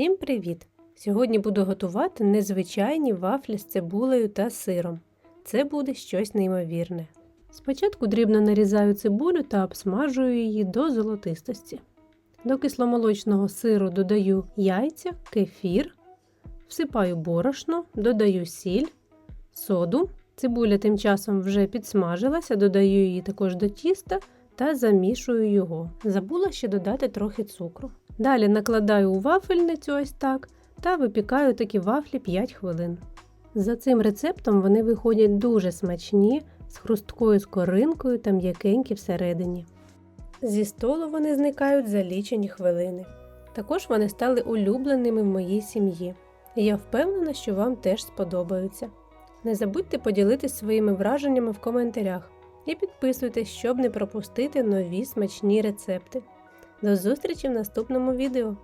Всім привіт! Сьогодні буду готувати незвичайні вафлі з цибулею та сиром. Це буде щось неймовірне. Спочатку дрібно нарізаю цибулю та обсмажую її до золотистості. До кисломолочного сиру додаю яйця, кефір, всипаю борошно, додаю сіль, соду. Цибуля тим часом вже підсмажилася, додаю її також до тіста та замішую його. Забула ще додати трохи цукру. Далі накладаю у вафельницю ось так та випікаю такі вафлі 5 хвилин. За цим рецептом вони виходять дуже смачні, з хрусткою скоринкою та м'якенькі всередині. Зі столу вони зникають за лічені хвилини. Також вони стали улюбленими в моїй сім'ї. І я впевнена, що вам теж сподобаються. Не забудьте поділитися своїми враженнями в коментарях і підписуйтесь, щоб не пропустити нові смачні рецепти. До зустрічі в наступному відео!